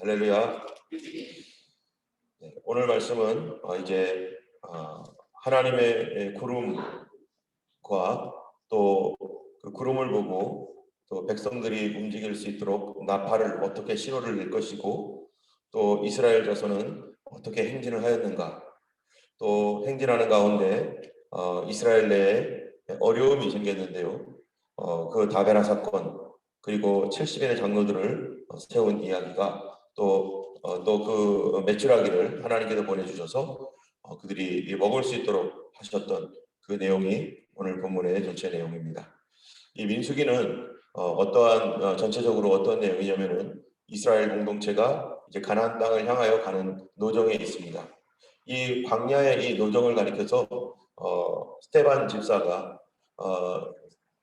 할렐루야. 네, 오늘 말씀은 어, 이제 어, 하나님의 구름과 또 그 구름을 보고 또 백성들이 움직일 수 있도록 나팔을 어떻게 신호를 낼 것이고 또 이스라엘 자손은 어떻게 행진을 하였는가 또 행진하는 가운데 어, 이스라엘 내에 어려움이 생겼는데요. 어, 그 다베라 사건 그리고 70인의 장로들을 세운 이야기가 또또그 매출하기를 하나님께서 보내주셔서 어, 그들이 먹을 수 있도록 하셨던 그 내용이 오늘 본문의 전체 내용입니다. 이 민수기는 어, 떠한 어, 전체적으로 어떤 내용이냐면은 이스라엘 공동체가 이제 가나안 땅을 향하여 가는 노정에 있습니다. 이 광야의 이 노정을 가리켜서 어, 스테반 집사가 어,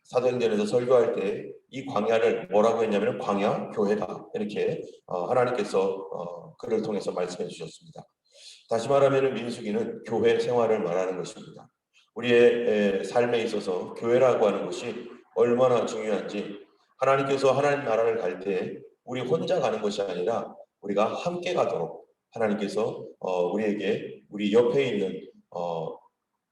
사도행전에서 설교할 때 이 광야를 뭐라고 했냐면 광야 교회다 이렇게 어, 하나님께서 어, 그를 통해서 말씀해 주셨습니다. 다시 말하면 민수기는 교회 생활을 말하는 것입니다. 우리의 삶에 있어서 교회라고 하는 것이 얼마나 중요한지 하나님께서 하나님 나라를 갈 때 우리 혼자 가는 것이 아니라 우리가 함께 가도록 하나님께서 어, 우리에게 우리 옆에 있는 어,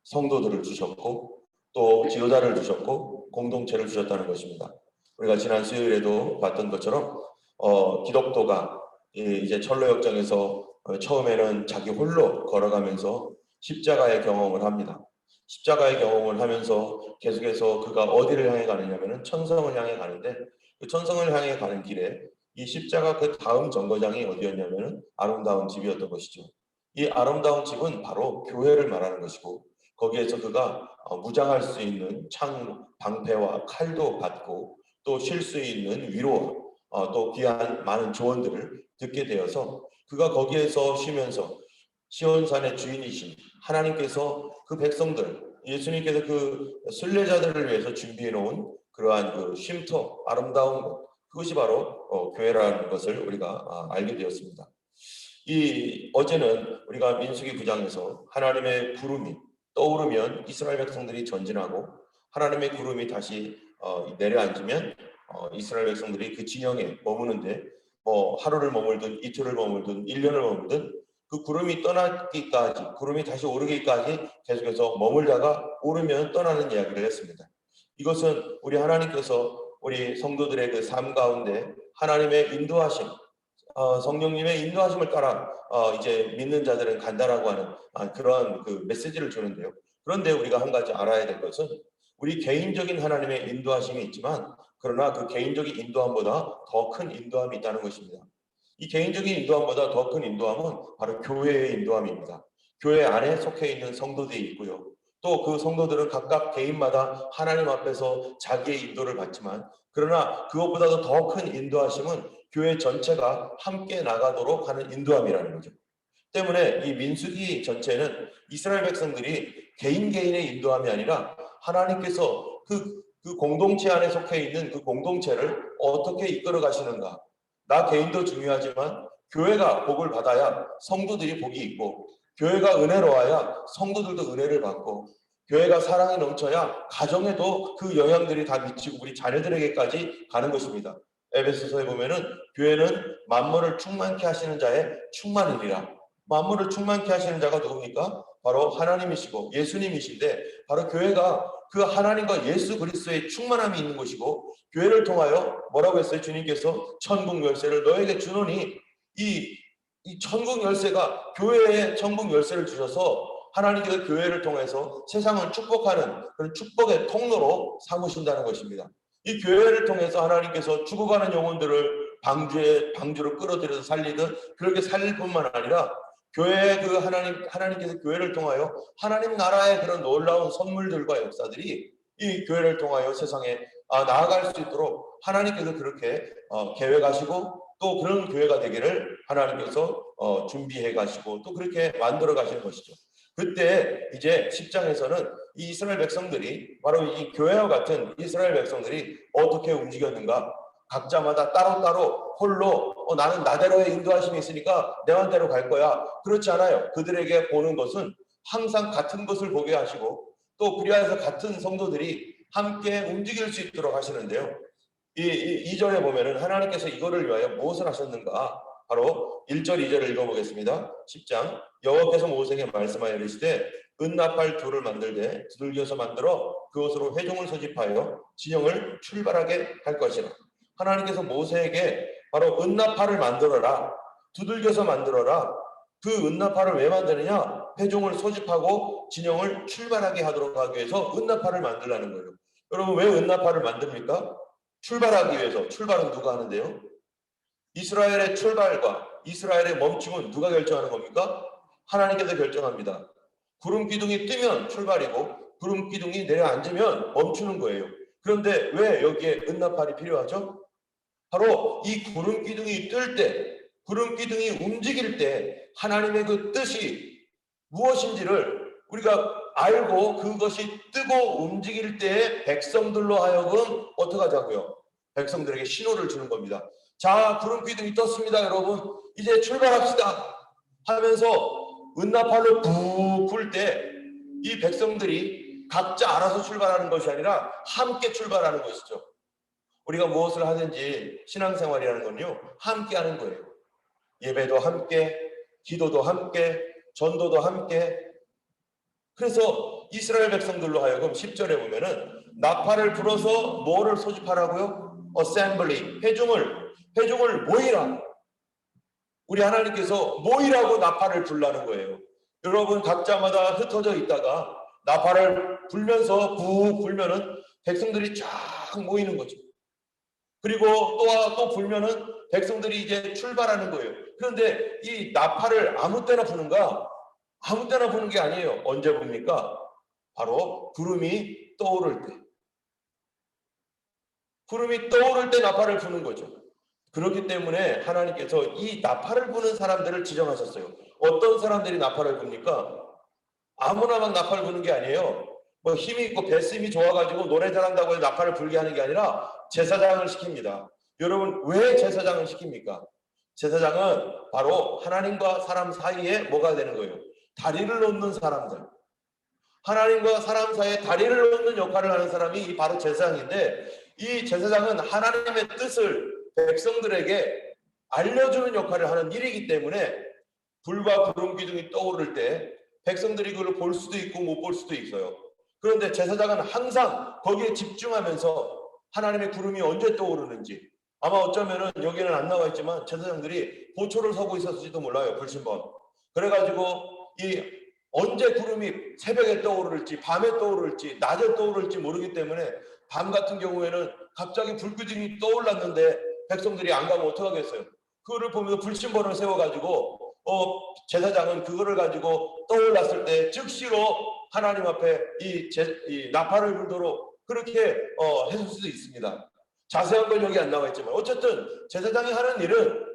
성도들을 주셨고 또 지도자를 주셨고 공동체를 주셨다는 것입니다. 우리가 지난 수요일에도 봤던 것처럼 어, 기독도가 이제 철로역정에서 어, 처음에는 자기 홀로 걸어가면서 십자가의 경험을 합니다. 십자가의 경험을 하면서 계속해서 그가 어디를 향해 가느냐면은 천성을 향해 가는데 그 천성을 향해 가는 길에 이 십자가 그 다음 정거장이 어디였냐면은 아름다운 집이었던 것이죠. 이 아름다운 집은 바로 교회를 말하는 것이고 거기에서 그가 어, 무장할 수 있는 창, 방패와 칼도 받고 또 쉴 수 있는 위로와 어, 또 귀한 많은 조언들을 듣게 되어서 그가 거기에서 쉬면서 시온산의 주인이신 하나님께서 그 백성들 예수님께서 그 순례자들을 위해서 준비해 놓은 그러한 그 쉼터 아름다운 것 그것이 바로 어, 교회라는 것을 우리가 아, 알게 되었습니다. 이 어제는 우리가 민수기 9장에서 하나님의 구름이 떠오르면 이스라엘 백성들이 전진하고 하나님의 구름이 다시 어, 내려앉으면 어, 이스라엘 백성들이 그 진영에 머무는데 뭐 하루를 머물든 이틀을 머물든 1년을 머물든 그 구름이 떠나기까지 구름이 다시 오르기까지 계속해서 머물다가 오르면 떠나는 이야기를 했습니다. 이것은 우리 하나님께서 우리 성도들의 그 삶 가운데 하나님의 인도하심, 어, 성령님의 인도하심을 따라 어, 이제 믿는 자들은 간다라고 하는 아, 그런 그 메시지를 주는데요. 그런데 우리가 한 가지 알아야 될 것은 우리 개인적인 하나님의 인도하심이 있지만 그러나 그 개인적인 인도함보다 더 큰 인도함이 있다는 것입니다. 이 개인적인 인도함보다 더 큰 인도함은 바로 교회의 인도함입니다. 교회 안에 속해 있는 성도들이 있고요. 또 그 성도들은 각각 개인마다 하나님 앞에서 자기의 인도를 받지만 그러나 그것보다도 더 큰 인도하심은 교회 전체가 함께 나가도록 하는 인도함이라는 거죠. 때문에 이 민수기 전체는 이스라엘 백성들이 개인 개인의 인도함이 아니라 하나님께서 그, 그 공동체 안에 속해 있는 그 공동체를 어떻게 이끌어 가시는가. 나 개인도 중요하지만 교회가 복을 받아야 성도들이 복이 있고 교회가 은혜로워야 성도들도 은혜를 받고 교회가 사랑이 넘쳐야 가정에도 그 영향들이 다 미치고 우리 자녀들에게까지 가는 것입니다. 에베소서에 보면은 교회는 만물을 충만케 하시는 자의 충만이니라. 만물을 충만케 하시는 자가 누굽니까? 바로 하나님이시고 예수님이신데 바로 교회가 그 하나님과 예수 그리스도의 충만함이 있는 것이고 교회를 통하여 뭐라고 했어요? 주님께서 천국 열쇠를 너에게 주노니 이, 이 천국 열쇠가 교회에 천국 열쇠를 주셔서 하나님께서 교회를 통해서 세상을 축복하는 그런 축복의 통로로 삼으신다는 것입니다. 이 교회를 통해서 하나님께서 죽어가는 영혼들을 방주에 방주로 끌어들여서 살리듯 그렇게 살릴 뿐만 아니라 교회 그 하나님 하나님께서 교회를 통하여 하나님 나라의 그런 놀라운 선물들과 역사들이 이 교회를 통하여 세상에 아, 나아갈 수 있도록 하나님께서 그렇게 어, 계획하시고 또 그런 교회가 되기를 하나님께서 어, 준비해 가시고 또 그렇게 만들어 가시는 것이죠. 그때 이제 10장에서는 이 이스라엘 백성들이 바로 이 교회와 같은 이스라엘 백성들이 어떻게 움직였는가? 각자마다 따로따로 홀로 어, 나는 나대로의 인도하심이 있으니까 내 맘대로 갈 거야. 그렇지 않아요. 그들에게 보는 것은 항상 같은 것을 보게 하시고 또 그리하여서 같은 성도들이 함께 움직일 수 있도록 하시는데요. 이, 이, 이 절에 보면은 하나님께서 이거를 위하여 무엇을 하셨는가 바로 1절 2절을 읽어보겠습니다. 10장 여호와께서 모세에게 말씀하여 이르시되 은나팔 둘을 만들되 두들겨서 만들어 그것으로 회종을 소집하여 진영을 출발하게 할 것이라. 하나님께서 모세에게 바로 은나팔을 만들어라. 두들겨서 만들어라. 그 은나팔을 왜 만드느냐? 회종을 소집하고 진영을 출발하게 하도록 하기 위해서 은나팔을 만들라는 거예요. 여러분 왜 은나팔을 만듭니까? 출발하기 위해서. 출발은 누가 하는데요? 이스라엘의 출발과 이스라엘의 멈춤은 누가 결정하는 겁니까? 하나님께서 결정합니다. 구름 기둥이 뜨면 출발이고 구름 기둥이 내려앉으면 멈추는 거예요. 그런데 왜 여기에 은나팔이 필요하죠? 바로 이 구름 기둥이 뜰 때, 구름 기둥이 움직일 때 하나님의 그 뜻이 무엇인지를 우리가 알고 그것이 뜨고 움직일 때 백성들로 하여금 어떻게 하자고요? 백성들에게 신호를 주는 겁니다. 자, 구름 기둥이 떴습니다, 여러분. 이제 출발합시다. 하면서 은나팔로 푹불 때이 백성들이 각자 알아서 출발하는 것이 아니라 함께 출발하는 것이죠. 우리가 무엇을 하든지 신앙생활이라는 건요, 함께 하는 거예요. 예배도 함께, 기도도 함께, 전도도 함께. 그래서 이스라엘 백성들로 하여금 10절에 보면은 나팔을 불어서 뭐를 소집하라고요? 어셈블리, 회중을, 회중을 모이라. 우리 하나님께서 모이라고 나팔을 불라는 거예요. 여러분 각자마다 흩어져 있다가 나팔을 불면서 부 불면은 백성들이 쫙 모이는 거죠. 그리고 또, 또 불면은 백성들이 이제 출발하는 거예요. 그런데 이 나팔을 아무 때나 부는가? 아무 때나 부는 게 아니에요. 언제 봅니까? 바로 구름이 떠오를 때. 구름이 떠오를 때 나팔을 부는 거죠. 그렇기 때문에 하나님께서 이 나팔을 부는 사람들을 지정하셨어요. 어떤 사람들이 나팔을 붑니까? 아무나 막 나팔을 부는 게 아니에요. 뭐 힘이 있고 배심이 좋아가지고 노래 잘한다고 해서 나팔을 불게 하는 게 아니라 제사장을 시킵니다. 여러분 왜 제사장을 시킵니까? 제사장은 바로 하나님과 사람 사이에 뭐가 되는 거예요? 다리를 놓는 사람들. 하나님과 사람 사이에 다리를 놓는 역할을 하는 사람이 바로 제사장인데 이 제사장은 하나님의 뜻을 백성들에게 알려주는 역할을 하는 일이기 때문에 불과 구름 기둥이 떠오를 때 백성들이 그걸 볼 수도 있고 못 볼 수도 있어요. 그런데 제사장은 항상 거기에 집중하면서 하나님의 구름이 언제 떠오르는지 아마 어쩌면은 여기는 안 나와 있지만 제사장들이 보초를 서고 있었을지도 몰라요. 불신번. 그래가지고 이 언제 구름이 새벽에 떠오를지 밤에 떠오를지 낮에 떠오를지 모르기 때문에 밤 같은 경우에는 갑자기 불기둥이 떠올랐는데 백성들이 안 가면 어떡하겠어요? 그거를 보면서 불신번을 세워가지고 어 제사장은 그거를 가지고 떠올랐을 때 즉시로 하나님 앞에 이, 제, 이 나팔을 불도록 그렇게 어, 해줄 수도 있습니다. 자세한 건 여기 안 나와 있지만 어쨌든 제사장이 하는 일은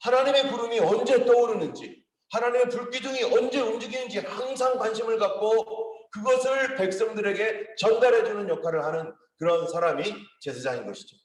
하나님의 구름이 언제 떠오르는지 하나님의 불기둥이 언제 움직이는지 항상 관심을 갖고 그것을 백성들에게 전달해 주는 역할을 하는 그런 사람이 제사장인 것이죠.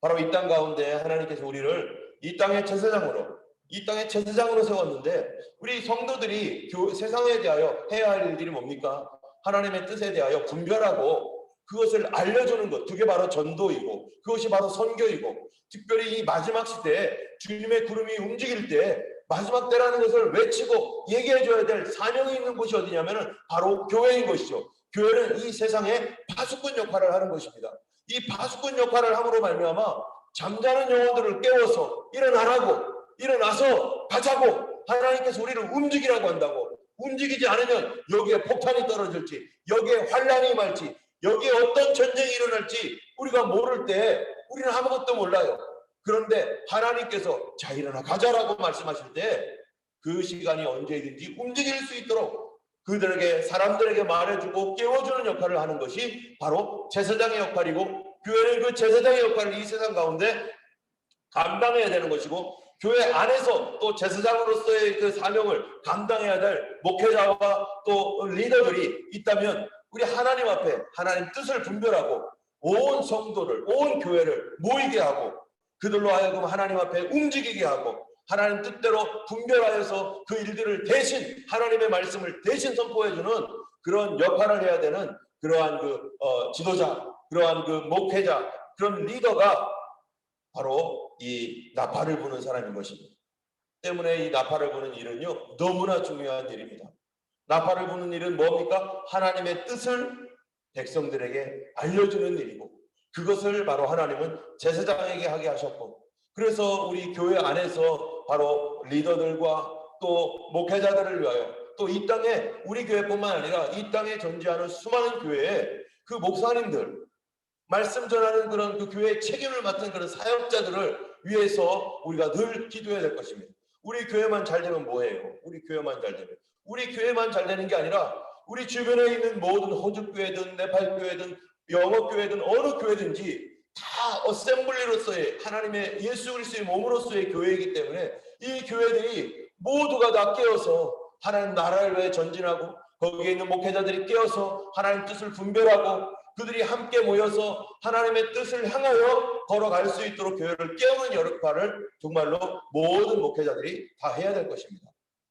바로 이 땅 가운데 하나님께서 우리를 이 땅의 제사장으로 이 땅의 제사장으로 세웠는데 우리 성도들이 교, 세상에 대하여 해야 할 일들이 뭡니까? 하나님의 뜻에 대하여 분별하고 그것을 알려주는 것, 그게 바로 전도이고 그것이 바로 선교이고 특별히 이 마지막 시대에 주님의 구름이 움직일 때 마지막 때라는 것을 외치고 얘기해 줘야 될 사명이 있는 곳이 어디냐면 은 바로 교회인 것이죠. 교회는 이 세상에 파수꾼 역할을 하는 것입니다. 이 파수꾼 역할을 함으로 말미암아 잠자는 영혼들을 깨워서 일어나라고 일어나서 가자고 하나님께서 우리를 움직이라고 한다고 움직이지 않으면 여기에 폭탄이 떨어질지 여기에 환란이 말지 여기에 어떤 전쟁이 일어날지 우리가 모를 때 우리는 아무것도 몰라요. 그런데 하나님께서 자 일어나 가자라고 말씀하실 때 그 시간이 언제든지 움직일 수 있도록 그들에게 사람들에게 말해주고 깨워주는 역할을 하는 것이 바로 제사장의 역할이고 교회는 그 제사장의 역할을 이 세상 가운데 감당해야 되는 것이고 교회 안에서 또 제사장으로서의 그 사명을 감당해야 될 목회자와 또 리더들이 있다면 우리 하나님 앞에 하나님 뜻을 분별하고 온 성도를 온 교회를 모이게 하고 그들로 하여금 하나님 앞에 움직이게 하고 하나님 뜻대로 분별하여서 그 일들을 대신 하나님의 말씀을 대신 선포해주는 그런 역할을 해야 되는 그러한 그 어, 지도자, 그러한 그 목회자, 그런 리더가 바로 이 나팔을 부는 사람인 것입니다. 때문에 이 나팔을 부는 일은요 너무나 중요한 일입니다. 나팔을 부는 일은 뭡니까? 하나님의 뜻을 백성들에게 알려주는 일이고 그것을 바로 하나님은 제사장에게 하게 하셨고 그래서 우리 교회 안에서 바로 리더들과 또 목회자들을 위하여 또 이 땅에 우리 교회뿐만 아니라 이 땅에 존재하는 수많은 교회에 그 목사님들 말씀 전하는 그런 그 교회의 책임을 맡은 그런 사역자들을 위해서 우리가 늘 기도해야 될 것입니다. 우리 교회만 잘 되면 뭐예요? 우리 교회만 잘 되면 우리 교회만 잘 되는 게 아니라 우리 주변에 있는 모든 호주 교회든 네팔 교회든 영어 교회든 어느 교회든지 다 어셈블리로서의 하나님의 예수 그리스도의 몸으로서의 교회이기 때문에 이 교회들이 모두가 다 깨어서 하나님 나라를 위해 전진하고 거기에 있는 목회자들이 깨어서 하나님 뜻을 분별하고 그들이 함께 모여서 하나님의 뜻을 향하여 걸어갈 수 있도록 교회를 깨우는 역할을 정말로 모든 목회자들이 다 해야 될 것입니다.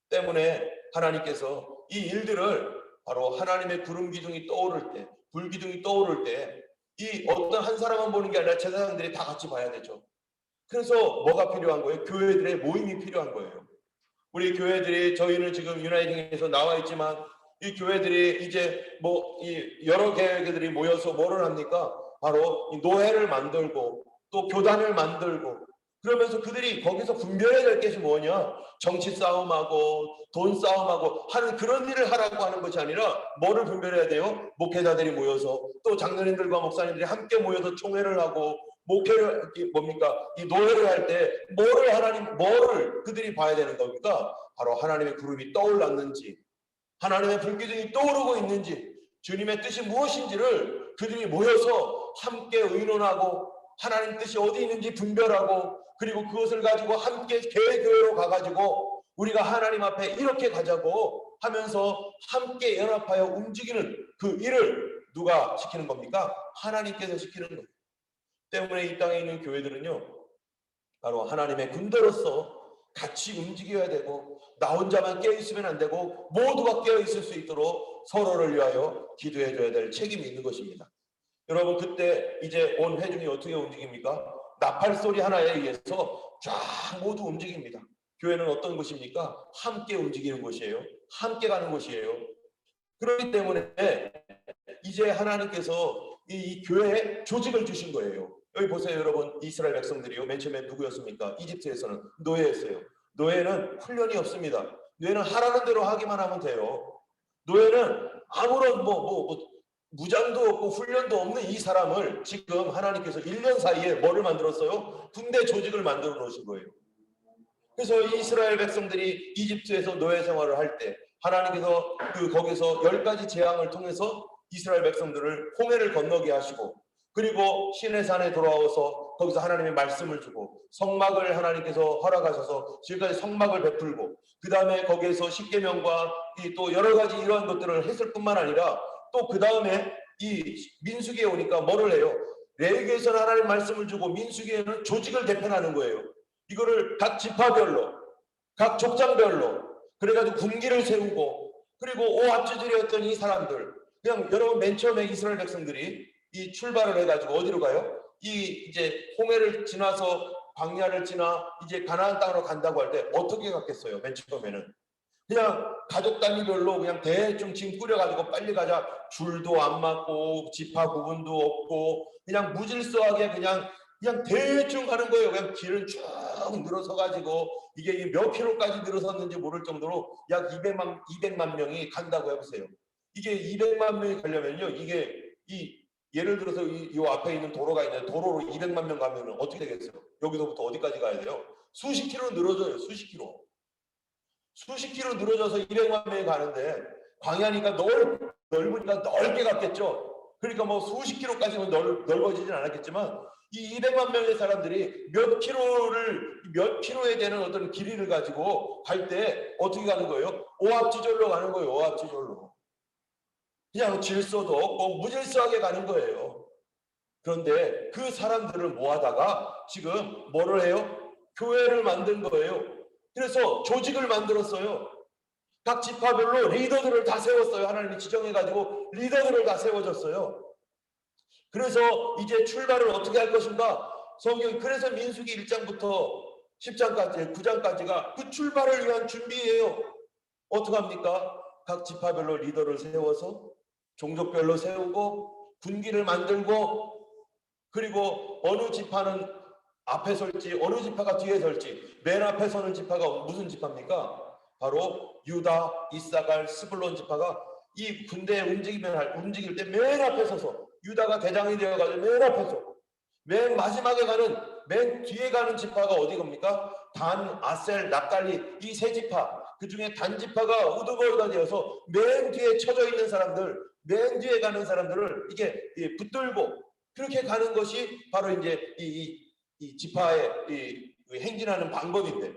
때문에 하나님께서 이 일들을 바로 하나님의 구름 기둥이 떠오를 때, 불 기둥이 떠오를 때, 이 어떤 한 사람만 보는 게 아니라 제사장들이 다 같이 봐야 되죠. 그래서 뭐가 필요한 거예요? 교회들의 모임이 필요한 거예요. 우리 교회들이 저희는 지금 유나이팅에서 나와 있지만 이 교회들이 이제 뭐 이 여러 교회들이 모여서 뭐를 합니까? 바로 이 노회를 만들고 또 교단을 만들고 그러면서 그들이 거기서 분별해야 될 것이 뭐냐? 정치 싸움하고 돈 싸움하고 하는 그런 일을 하라고 하는 것이 아니라 뭐를 분별해야 돼요? 목회자들이 모여서 또 장로님들과 목사님들이 함께 모여서 총회를 하고 목회를 이 뭡니까? 이 노예를 할 때 뭐를 하나님 뭐를 그들이 봐야 되는 겁니까? 바로 하나님의 구름이 떠올랐는지 하나님의 불기둥이 떠오르고 있는지 주님의 뜻이 무엇인지를 그들이 모여서 함께 의논하고 하나님 뜻이 어디 있는지 분별하고 그리고 그것을 가지고 함께 개교회로 가가지고 우리가 하나님 앞에 이렇게 가자고 하면서 함께 연합하여 움직이는 그 일을 누가 시키는 겁니까? 하나님께서 시키는 거예요. 때문에 이 땅에 있는 교회들은요, 바로 하나님의 군대로서 같이 움직여야 되고 나 혼자만 깨어 있으면 안 되고 모두가 깨어 있을 수 있도록 서로를 위하여 기도해 줘야 될 책임이 있는 것입니다. 여러분 그때 이제 온 회중이 어떻게 움직입니까? 나팔 소리 하나에 의해서 쫙 모두 움직입니다. 교회는 어떤 곳입니까? 함께 움직이는 곳이에요. 함께 가는 곳이에요. 그렇기 때문에 이제 하나님께서 이, 이 교회에 조직을 주신 거예요. 여기 보세요, 여러분. 이스라엘 백성들이요. 맨 처음에 누구였습니까? 이집트에서는 노예였어요. 노예는 훈련이 없습니다. 노예는 하라는 대로 하기만 하면 돼요. 노예는 아무런 뭐, 뭐, 뭐 무장도 없고 훈련도 없는 이 사람을 지금 하나님께서 1년 사이에 뭐를 만들었어요? 군대 조직을 만들어 놓으신 거예요. 그래서 이스라엘 백성들이 이집트에서 노예 생활을 할 때 하나님께서 그 거기서 열 가지 재앙을 통해서 이스라엘 백성들을 홍해를 건너게 하시고 그리고 시내산에 돌아와서 거기서 하나님의 말씀을 주고 성막을 하나님께서 허락하셔서 지금까지 성막을 베풀고 그 다음에 거기에서 십계명과 이 또 여러 가지 이러한 것들을 했을 뿐만 아니라 또 그 다음에 이 민수기에 오니까 뭐를 해요? 레위기에서는 하나님 말씀을 주고 민수기에는 조직을 대표하는 거예요. 이거를 각 지파별로, 각 족장별로 그래가지고 군기를 세우고 그리고 오합지들이었던 이 사람들 그냥 여러분 맨 처음에 이스라엘 백성들이 이 출발을 해가지고 어디로 가요? 이 이제 홍해를 지나서 광야를 지나 이제 가나안 땅으로 간다고 할 때 어떻게 갔겠어요? 맨 처음에는 그냥 가족 단위별로 그냥 대충 짐 꾸려가지고 빨리 가자 줄도 안 맞고 지파 구분도 없고 그냥 무질서하게 그냥 그냥 대충 가는 거예요. 그냥 길을 쭉 늘어서 가지고 이게 몇 킬로까지 늘어섰는지 모를 정도로 약 200만 200만 명이 간다고 해보세요. 이게 200만 명이 가려면요. 이게 이 예를 들어서 이, 이 앞에 있는 도로가 있는데 도로로 200만 명 가면은 어떻게 되겠어요? 여기서부터 어디까지 가야 돼요? 수십 킬로 늘어져요. 수십 킬로. 수십 킬로 늘어져서 200만 명이 가는데 광야니까 넓, 넓으니까 넓게 갔겠죠. 그러니까 뭐 수십 킬로까지는 넓, 넓어지진 않았겠지만 이 200만 명의 사람들이 몇 킬로를 몇 킬로에 되는 어떤 길이를 가지고 갈 때 어떻게 가는 거예요? 오합지졸로 가는 거예요. 오합지졸로. 그냥 질서도 없고 무질서하게 가는 거예요. 그런데 그 사람들을 모아다가 지금 뭐를 해요? 교회를 만든 거예요. 그래서 조직을 만들었어요. 각 지파별로 리더들을 다 세웠어요. 하나님이 지정해가지고 리더들을 다 세워줬어요. 그래서 이제 출발을 어떻게 할 것인가? 성경 그래서 민수기 1장부터 10장까지 9장까지가 그 출발을 위한 준비예요. 어떻게 합니까? 각 지파별로 리더를 세워서 종족별로 세우고 군기를 만들고 그리고 어느 지파는 앞에 설지 어느 지파가 뒤에 설지 맨 앞에 서는 지파가 무슨 지파입니까? 바로 유다, 이사갈, 스불론 지파가 이 군대 움직이면 할- 움직일 때 맨 앞에 서서 유다가 대장이 되어가지고 맨 앞에서 맨 마지막에 가는 맨 뒤에 가는 지파가 어디 겁니까? 단, 아셀, 납달리 이 세 지파 그 중에 단 지파가 우두머리가 되어서 맨 뒤에 쳐져 있는 사람들 맨 뒤에 가는 사람들을 이게 이 붙들고 그렇게 가는 것이 바로 이제 이, 이, 이 지파의 이, 이 행진하는 방법인데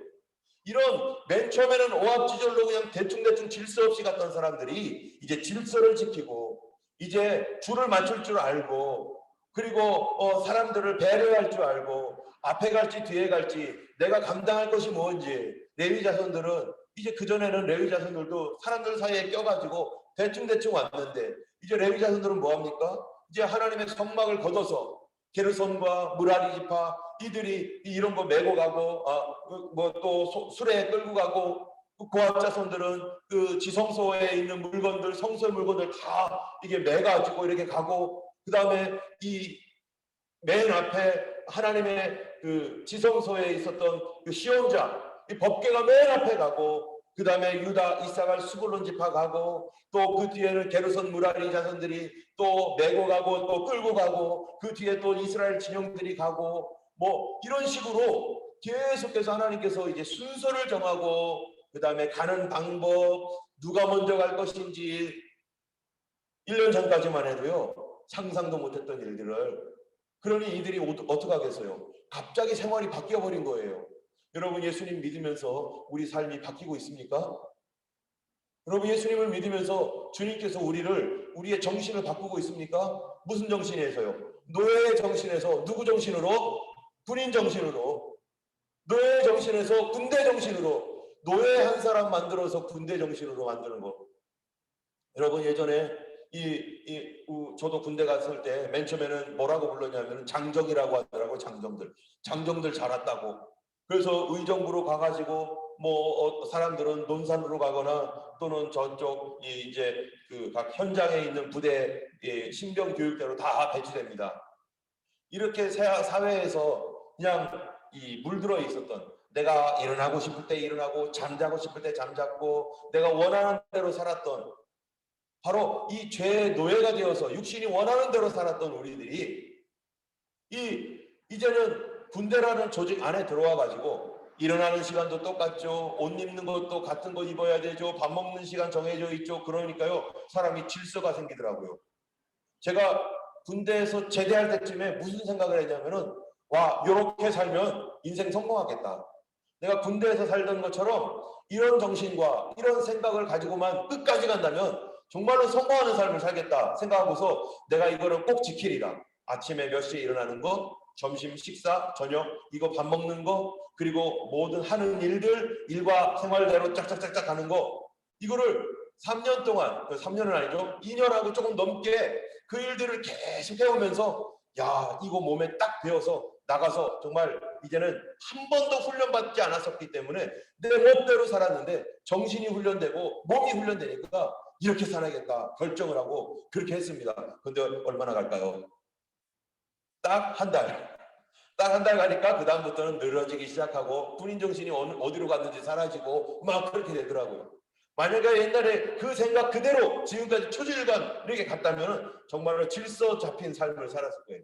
이런 맨 처음에는 오합지졸로 그냥 대충대충 질서 없이 갔던 사람들이 이제 질서를 지키고 이제 줄을 맞출 줄 알고 그리고 어, 사람들을 배려할 줄 알고 앞에 갈지 뒤에 갈지 내가 감당할 것이 뭔지 레위 자손들은 이제 그 전에는 레위 자손들도 사람들 사이에 껴가지고 대충 대충 왔는데 이제 레위 자손들은 뭐 합니까? 이제 하나님의 성막을 걷어서 게르손과 무라리 지파 이들이 이런 거 메고 가고 아, 뭐또 수레 끌고 가고 그 고압 자손들은 그 지성소에 있는 물건들 성소의 물건들 다 이게 매가지고 이렇게 가고 그 다음에 이 맨 앞에 하나님의 그 지성소에 있었던 그 시온자 이 법계가 맨 앞에 가고 그 다음에 유다 이사갈 수불론 가고 또 그 뒤에는 게르손 무라리 자손들이 또 메고 가고 또 끌고 가고 그 뒤에 또 이스라엘 진영들이 가고 뭐 이런 식으로 계속해서 하나님께서 이제 순서를 정하고 그 다음에 가는 방법 누가 먼저 갈 것인지 1년 전까지만 해도요 상상도 못했던 일들을 그러니 이들이 어- 어떻게 하겠어요? 갑자기 생활이 바뀌어 버린 거예요. 여러분 예수님 믿으면서 우리 삶이 바뀌고 있습니까? 여러분 예수님을 믿으면서 주님께서 우리를 우리의 정신을 바꾸고 있습니까? 무슨 정신에서요? 노예의 정신에서 누구 정신으로? 군인 정신으로 노예 정신에서 군대 정신으로 노예 한 사람 만들어서 군대 정신으로 만드는 거. 여러분 예전에 이, 이 우, 저도 군대 갔을 때 맨 처음에는 뭐라고 불렀냐면 장정이라고 하더라고 장정들 장정들 잘 왔다고 그래서 의정부로 가가지고 뭐 어, 사람들은 논산으로 가거나 또는 저쪽 이 이제 그 각 현장에 있는 부대 이 신병 교육대로 다 배치됩니다. 이렇게 사- 사회에서 그냥 이 물들어 있었던 내가 일어나고 싶을 때 일어나고 잠자고 싶을 때 잠잤고 내가 원하는 대로 살았던 바로 이 죄의 노예가 되어서 육신이 원하는 대로 살았던 우리들이 이 이제는 군대라는 조직 안에 들어와 가지고 일어나는 시간도 똑같죠. 옷 입는 것도 같은 거 입어야 되죠. 밥 먹는 시간 정해져 있죠. 그러니까요. 사람이 질서가 생기더라고요. 제가 군대에서 제대할 때쯤에 무슨 생각을 했냐면은 와, 요렇게 살면 인생 성공하겠다. 내가 군대에서 살던 것처럼 이런 정신과 이런 생각을 가지고만 끝까지 간다면 정말로 성공하는 삶을 살겠다 생각하고서 내가 이거를 꼭 지키리라. 아침에 몇 시에 일어나는 거, 점심 식사, 저녁 이거 밥 먹는 거, 그리고 모든 하는 일들 일과 생활대로 짝짝짝짝 가는 거 이거를 3년 동안, 그 3년은 아니죠. 2년하고 조금 넘게 그 일들을 계속 해오면서 야, 이거 몸에 딱 배워서 나가서 정말 이제는 한 번도 훈련받지 않았었기 때문에 내 멋대로 살았는데 정신이 훈련되고 몸이 훈련되니까 이렇게 살아야겠다 결정을 하고 그렇게 했습니다. 근데 얼마나 갈까요? 딱 한 달. 딱 한 달 가니까 그 다음부터는 늘어지기 시작하고 군인 정신이 어디로 갔는지 사라지고 막 그렇게 되더라고요. 만약에 옛날에 그 생각 그대로 지금까지 초질간 이렇게 갔다면 정말로 질서 잡힌 삶을 살았을 거예요.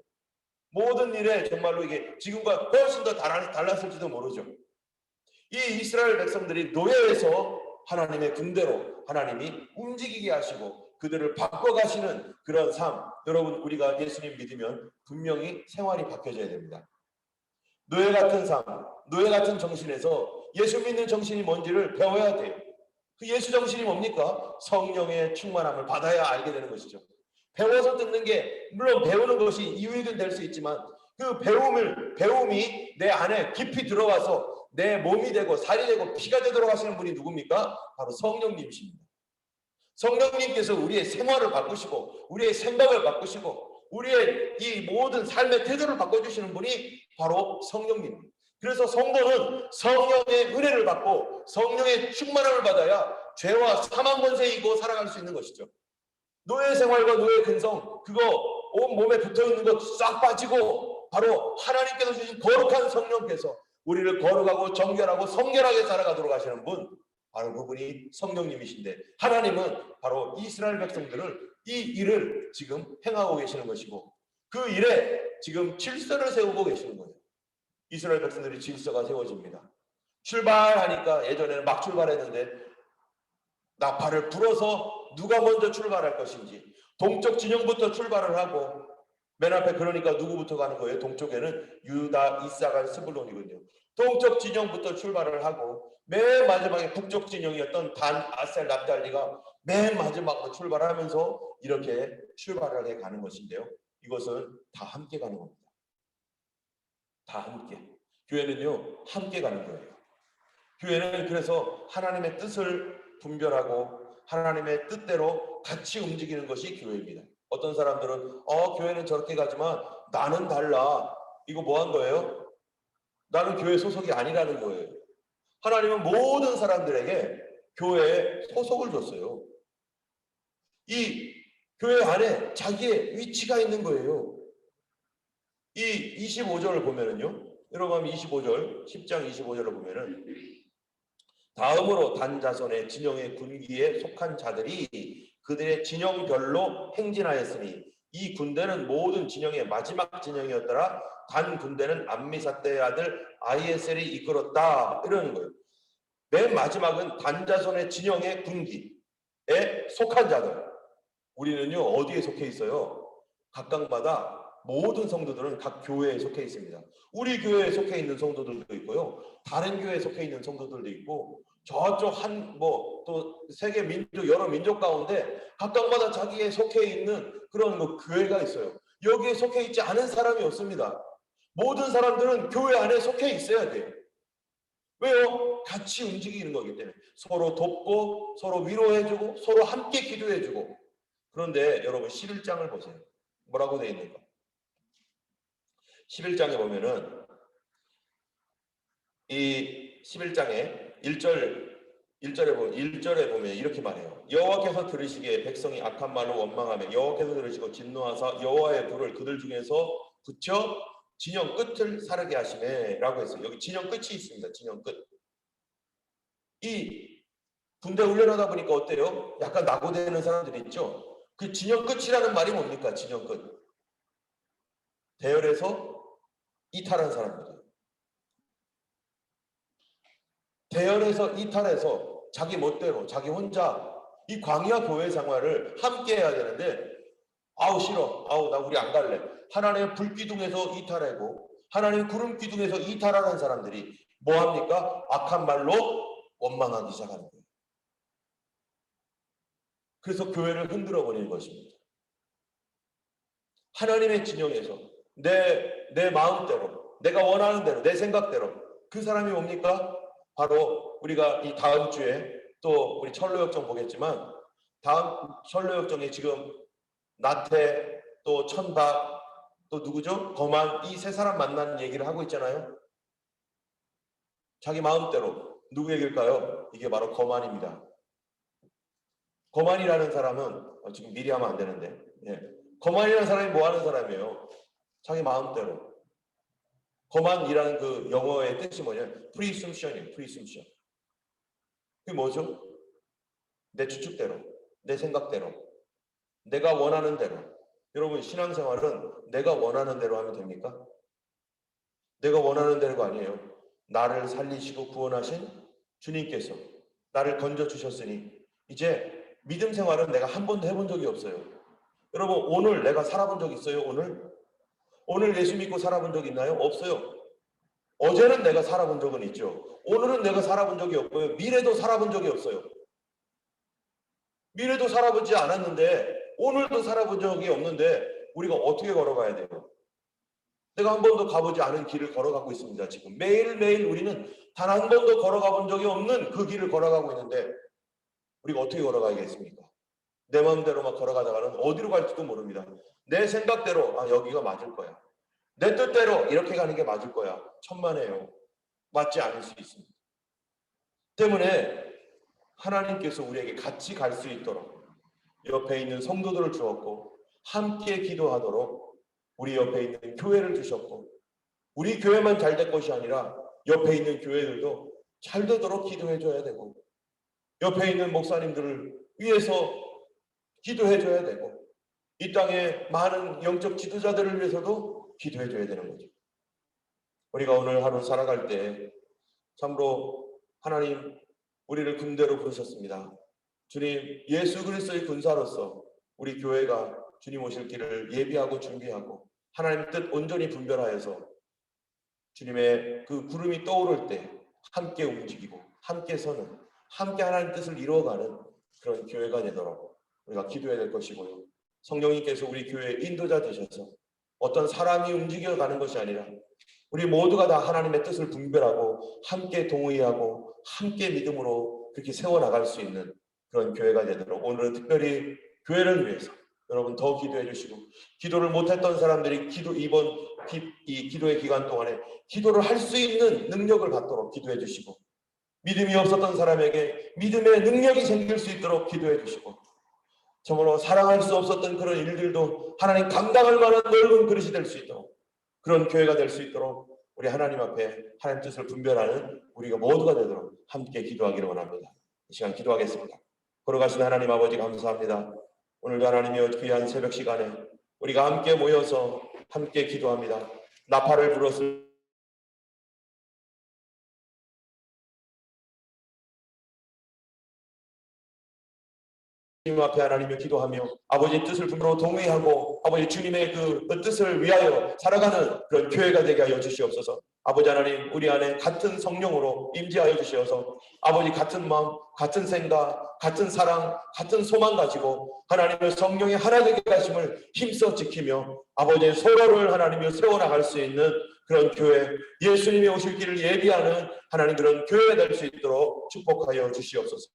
모든 일에 정말로 이게 지금과 훨씬 더 달랐을지도 모르죠. 이 이스라엘 백성들이 노예에서 하나님의 군대로 하나님이 움직이게 하시고 그들을 바꿔가시는 그런 삶. 여러분 우리가 예수님 믿으면 분명히 생활이 바뀌어져야 됩니다. 노예 같은 삶, 노예 같은 정신에서 예수 믿는 정신이 뭔지를 배워야 돼요. 그 예수 정신이 뭡니까? 성령의 충만함을 받아야 알게 되는 것이죠. 배워서 듣는 게 물론 배우는 것이 이유이든 될수 있지만 그 배움을 배움이 내 안에 깊이 들어와서 내 몸이 되고 살이 되고 피가 되도록 하시는 분이 누굽니까? 바로 성령님이십니다. 성령님께서 우리의 생활을 바꾸시고 우리의 생각을 바꾸시고 우리의 이 모든 삶의 태도를 바꿔주시는 분이 바로 성령님. 그래서 성도는 성령의 은혜를 받고 성령의 충만함을 받아야 죄와 사망 권세에 이고 살아갈 수 있는 것이죠. 노예 생활과 노예 근성 그거 온 몸에 붙어 있는 것 싹 빠지고 바로 하나님께서 주신 거룩한 성령께서 우리를 거룩하고 정결하고 성결하게 살아가도록 하시는 분 바로 그분이 성령님이신데 하나님은 바로 이스라엘 백성들을 이 일을 지금 행하고 계시는 것이고 그 일에 지금 질서를 세우고 계시는 거예요. 이스라엘 백성들이 질서가 세워집니다. 출발하니까 예전에는 막 출발했는데 나팔을 불어서 누가 먼저 출발할 것인지 동쪽 진영부터 출발을 하고 맨 앞에 그러니까 누구부터 가는 거예요? 동쪽에는 유다, 이사갈, 스불론이군요. 동쪽 진영부터 출발을 하고 맨 마지막에 북쪽 진영이었던 단, 아셀, 납달리가 맨 마지막으로 출발하면서 이렇게 출발을 해 가는 것인데요. 이것은 다 함께 가는 겁니다. 다 함께. 교회는요, 함께 가는 거예요. 교회는 그래서 하나님의 뜻을 분별하고 하나님의 뜻대로 같이 움직이는 것이 교회입니다. 어떤 사람들은 어 교회는 저렇게 가지만 나는 달라. 이거 뭐 한 거예요? 나는 교회 소속이 아니라는 거예요. 하나님은 모든 사람들에게 교회에 소속을 줬어요. 이 교회 안에 자기의 위치가 있는 거예요. 이 25절을 보면은요. 여러분 25절, 10장 25절을 보면은 다음으로 단자손의 진영의 군기에 속한 자들이 그들의 진영별로 행진하였으니 이 군대는 모든 진영의 마지막 진영이었더라. 단 군대는 암미사 때의 아들 아이에셀이 이끌었다. 이러는 거예요. 맨 마지막은 단자손의 진영의 군기에 속한 자들. 우리는요 어디에 속해 있어요? 각각마다 모든 성도들은 각 교회에 속해 있습니다. 우리 교회에 속해 있는 성도들도 있고요. 다른 교회에 속해 있는 성도들도 있고 저쪽 한 뭐 또 세계 민족 여러 민족 가운데 각각마다 자기에 속해 있는 그런 뭐 교회가 있어요. 여기에 속해 있지 않은 사람이 없습니다. 모든 사람들은 교회 안에 속해 있어야 돼요. 왜요? 같이 움직이는 거기 때문에 서로 돕고 서로 위로해주고 서로 함께 기도해주고 그런데 여러분 11장을 보세요. 뭐라고 되어 있는가? 11장에 보면은 이 11장에 1절 1절에 보면 1절에 보면 이렇게 말해요. 여호와께서 들으시기에 백성이 악한 말로 원망하며 여호와께서 들으시고 진노하사 여호와의 불을 그들 중에서 붙여 진영 끝을 사르게 하시네라고 했어요. 여기 진영 끝이 있습니다. 진영 끝. 이 군대 훈련하다 보니까 어때요? 약간 낙오되는 사람들이 있죠. 그 진영 끝이라는 말이 뭡니까? 진영 끝. 대열에서 이탈한 사람들. 대열에서 이탈해서 자기 멋대로 자기 혼자 이 광야 교회 생활을 함께 해야 되는데 아우 싫어. 아우 나 우리 안 갈래. 하나님의 불기둥에서 이탈하고 하나님의 구름 기둥에서 이탈하는 사람들이 뭐 합니까? 악한 말로 원망하기 시작하는 거예요. 그래서 교회를 흔들어 버리는 것입니다. 하나님의 진영에서 내, 내 마음대로, 내가 원하는 대로, 내 생각대로 그 사람이 뭡니까? 바로 우리가 이 다음 주에 또 우리 철로역정 보겠지만 다음 철로역정에 지금 나태 또 천박 또 누구죠? 거만 이 세 사람 만나는 얘기를 하고 있잖아요. 자기 마음대로 누구 얘기일까요? 이게 바로 거만입니다. 거만이라는 사람은 어, 지금 미리 하면 안 되는데 예. 거만이라는 사람이 뭐 하는 사람이에요? 자기 마음대로. 거만이라는 그 영어의 뜻이 뭐냐? presumption이에요. presumption. 그게 뭐죠? 내 추측대로, 내 생각대로, 내가 원하는 대로. 여러분 신앙생활은 내가 원하는 대로 하면 됩니까? 내가 원하는 대로가 아니에요. 나를 살리시고 구원하신 주님께서 나를 건져 주셨으니 이제 믿음 생활은 내가 한 번도 해본 적이 없어요. 여러분 오늘 내가 살아본 적 있어요? 오늘? 오늘 예수 믿고 살아본 적 있나요? 없어요. 어제는 내가 살아본 적은 있죠. 오늘은 내가 살아본 적이 없고요. 미래도 살아본 적이 없어요. 미래도 살아보지 않았는데 오늘도 살아본 적이 없는데 우리가 어떻게 걸어가야 돼요? 내가 한 번도 가보지 않은 길을 걸어가고 있습니다. 지금 매일매일 우리는 단 한 번도 걸어가 본 적이 없는 그 길을 걸어가고 있는데 우리가 어떻게 걸어가야겠습니까? 내 마음대로 막 걸어가다가는 어디로 갈지도 모릅니다. 내 생각대로 아 여기가 맞을 거야. 내 뜻대로 이렇게 가는 게 맞을 거야. 천만에요. 맞지 않을 수 있습니다. 때문에 하나님께서 우리에게 같이 갈 수 있도록 옆에 있는 성도들을 주었고 함께 기도하도록 우리 옆에 있는 교회를 주셨고 우리 교회만 잘 될 것이 아니라 옆에 있는 교회들도 잘 되도록 기도해 줘야 되고 옆에 있는 목사님들을 위해서 기도해 줘야 되고 이 땅에 많은 영적 지도자들을 위해서도 기도해 줘야 되는 거죠. 우리가 오늘 하루 살아갈 때 참으로 하나님 우리를 군대로 부르셨습니다. 주님 예수 그리스도의 군사로서 우리 교회가 주님 오실 길을 예비하고 준비하고 하나님 뜻 온전히 분별하여서 주님의 그 구름이 떠오를 때 함께 움직이고 함께 서는 함께 하나님 뜻을 이루어가는 그런 교회가 되도록 우리가 기도해야 될 것이고요. 성령님께서 우리 교회 인도자 되셔서 어떤 사람이 움직여가는 것이 아니라 우리 모두가 다 하나님의 뜻을 분별하고 함께 동의하고 함께 믿음으로 그렇게 세워나갈 수 있는 그런 교회가 되도록 오늘은 특별히 교회를 위해서 여러분 더 기도해 주시고 기도를 못했던 사람들이 기도 이번 기, 이 기도의 기간 동안에 기도를 할 수 있는 능력을 받도록 기도해 주시고 믿음이 없었던 사람에게 믿음의 능력이 생길 수 있도록 기도해 주시고 정말로 사랑할 수 없었던 그런 일들도 하나님 감당할 만한 넓은 그릇이 될 수 있도록 그런 교회가 될 수 있도록 우리 하나님 앞에 하나님 뜻을 분별하는 우리가 모두가 되도록 함께 기도하기를 원합니다. 이 시간 기도하겠습니다. 걸어가신 하나님 아버지 감사합니다. 오늘도 하나님의 귀한 새벽 시간에 우리가 함께 모여서 함께 기도합니다. 나팔을 불었을 주님 앞에 하나님을 기도하며 아버지 뜻을 분으로 동의하고 아버지 주님의 그 뜻을 위하여 살아가는 그런 교회가 되게 하여 주시옵소서. 아버지 하나님 우리 안에 같은 성령으로 임재하여 주시어서 아버지 같은 마음, 같은 생각, 같은 사랑, 같은 소망 가지고 하나님의 성령의 하나 되게 하심을 힘써 지키며 아버지의 서로를 하나님이 세워나갈 수 있는 그런 교회, 예수님이 오실 길을 예비하는 하나님 그런 교회가 될 수 있도록 축복하여 주시옵소서.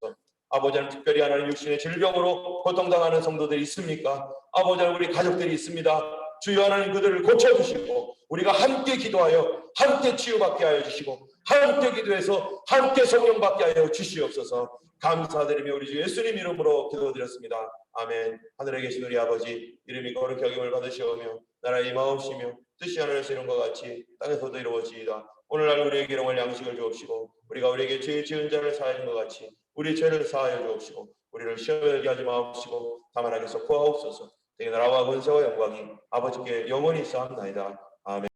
아버지 하나님 특별히 하나님 육신의 질병으로 고통당하는 성도들이 있습니까? 아버지 하나님 우리 가족들이 있습니다. 주여 하나님 그들을 고쳐주시고 우리가 함께 기도하여 함께 치유받게 하여 주시고 함께 기도해서 함께 성령 받게 하여 주시옵소서 감사드리며 우리 주 예수님 이름으로 기도드렸습니다. 아멘 하늘에 계신 우리 아버지 이름이 거룩히 여김을 받으시오며 나라의 임하옵시며 뜻이 하늘에서 이룬 것 같이 땅에서도 이루어지이다. 오늘날 우리에게 일용할 양식을 주옵시고 우리가 우리에게 죄 지은 자를 사하는 것 같이 우리 죄를 사하여 주옵시고 우리를 시험에 들게 하지 마옵시고 다만 하게서 구하옵소서. 내 나라와 권세와 영광이 아버지께 영원히 쌓옵나이다. 아멘.